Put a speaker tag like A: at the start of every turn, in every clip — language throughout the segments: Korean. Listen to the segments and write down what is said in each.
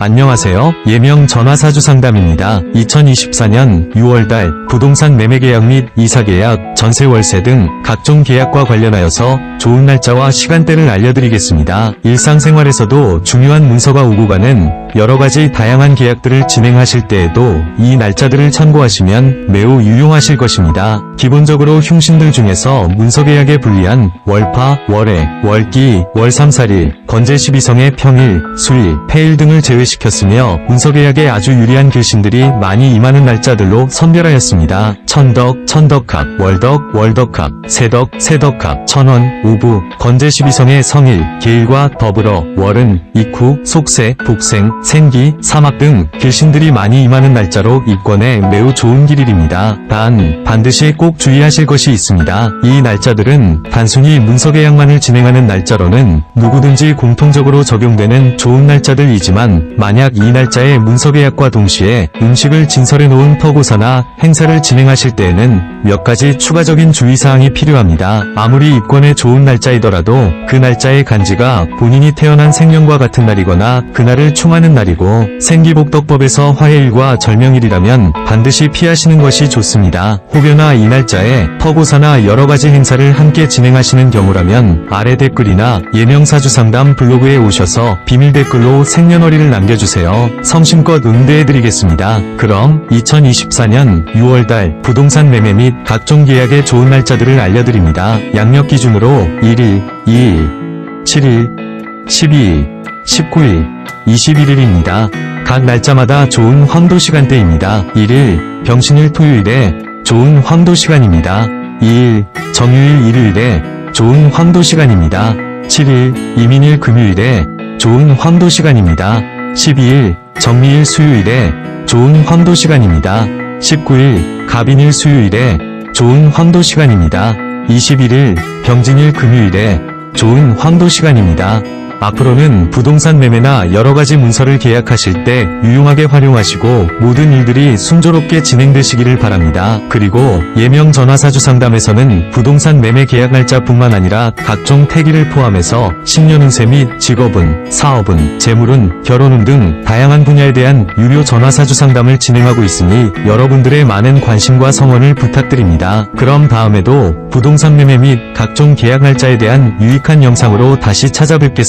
A: 안녕하세요. 예명 전화사주 상담입니다. 2024년 6월달 부동산 매매 계약 및 이사 계약, 전세 월세 등 각종 계약과 관련하여서 좋은 날짜와 시간대를 알려드리겠습니다. 일상생활에서도 중요한 문서가 오고 가는 여러 가지 다양한 계약들을 진행하실 때에도 이 날짜들을 참고하시면 매우 유용하실 것입니다. 기본적으로 흉신들 중에서 문서 계약에 불리한 월파, 월해, 월기, 월삼살일, 건재 12성의 평일, 수일, 폐일 등을 제외시켰으며 문서 계약에 아주 유리한 글신들이 많이 임하는 날짜들로 선별하였습니다. 천덕, 천덕합, 월덕, 월덕합, 세덕, 세덕합, 천원, 우부, 건재 12성의 성일, 계일과 더불어 월은 이쿠, 속세, 복생, 생기, 사막 등 길신들이 많이 임하는 날짜로 입권에 매우 좋은 길일입니다. 단, 반드시 꼭 주의하실 것이 있습니다. 이 날짜들은 단순히 문서 계약만을 진행하는 날짜로는 누구든지 공통적으로 적용되는 좋은 날짜들이지만 만약 이 날짜에 문서 계약과 동시에 음식을 진설해 놓은 터고사나 행사를 진행하실 때에는 몇 가지 추가적인 주의사항이 필요합니다. 아무리 입권에 좋은 날짜이더라도 그 날짜의 간지가 본인이 태어난 생년과 같은 날이거나 그날을 충하는 날이고 생기복덕법에서 화해일과 절명일이라면 반드시 피하시는 것이 좋습니다. 혹여나 이 날짜에 터고사나 여러 가지 행사를 함께 진행하시는 경우라면 아래 댓글이나 예명사주 상담 블로그에 오셔서 비밀 댓글로 생년월일을 남겨주세요. 성심껏 응대해드리겠습니다. 그럼 2024년 6월달 부동산 매매 및 각종 계약의 좋은 날짜들을 알려드립니다. 양력 기준으로 1일, 2일, 7일, 12일, 19일, 21일입니다. 각 날짜마다 좋은 황도 시간대입니다. 1일, 병신일 토요일에 좋은 황도 시간입니다. 2일, 정유일 일요일에 좋은 황도 시간입니다. 7일, 이민일 금요일에 좋은 황도 시간입니다. 12일, 정미일 수요일에 좋은 황도 시간입니다. 19일, 갑인일 수요일에 좋은 황도 시간입니다. 21일, 병진일 금요일에 좋은 황도 시간입니다. 앞으로는 부동산 매매나 여러 가지 문서를 계약하실 때 유용하게 활용하시고 모든 일들이 순조롭게 진행되시기를 바랍니다. 그리고 예명 전화사주 상담에서는 부동산 매매 계약 날짜뿐만 아니라 각종 태기를 포함해서 10년 운세 및 직업운, 사업운, 재물운, 결혼운 등 다양한 분야에 대한 유료 전화사주 상담을 진행하고 있으니 여러분들의 많은 관심과 성원을 부탁드립니다. 그럼 다음에도 부동산 매매 및 각종 계약 날짜에 대한 유익한 영상으로 다시 찾아뵙겠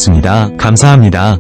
A: 감사합니다.